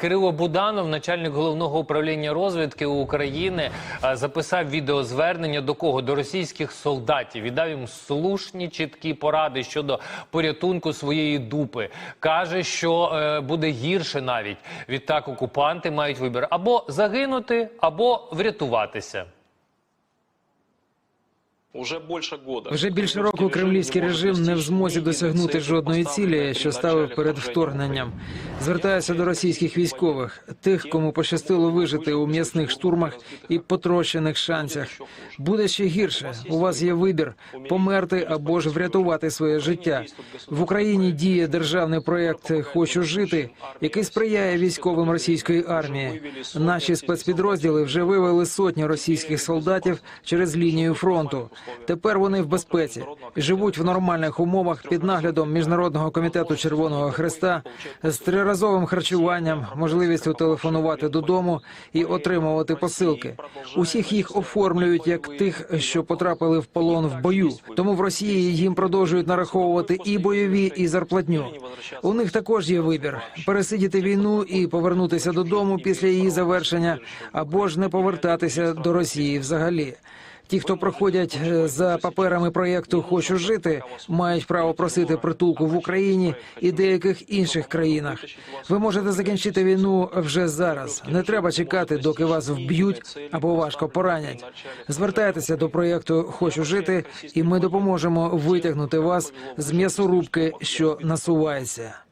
Кирило Буданов, начальник головного управління розвідки України, записав відеозвернення до кого? До російських солдатів. Віддав їм слушні чіткі поради щодо порятунку своєї дупи. Каже, що е, буде гірше навіть. Відтак окупанти мають вибір або загинути, або врятуватися. Уже більше года. Вже більше року кремлівський режим не в змозі досягнути жодної цілі, що ставив перед вторгненням. Звертаюся до російських військових, тих, кому пощастило вижити у м'ясних штурмах і потрощених шансах. Буде ще гірше. У вас є вибір померти або ж врятувати своє життя. В Україні діє державний проєкт Хочу жити, який сприяє військовим російської армії. Наші спецпідрозділи вже вивели сотні російських солдатів через лінію фронту. Тепер вони в безпеці живуть в нормальних умовах під наглядом міжнародного комітету Червоного Хреста з триразовим харчуванням, можливістю телефонувати додому і отримувати посилки. Усіх їх оформлюють як тих, що потрапили в полон в бою. Тому в Росії їм продовжують нараховувати і бойові, і зарплатню. У них також є вибір: пересидіти війну і повернутися додому після її завершення, або ж не повертатися до Росії взагалі. Ті, хто проходять е, за паперами проєкту Хочу жити, мають право просити притулку в Україні і деяких інших країнах. Ви можете закінчити війну вже зараз. Не треба чекати, доки вас вб'ють або важко поранять. Звертайтеся до проєкту Хочу жити, і ми допоможемо витягнути вас з м'ясорубки, що насувається.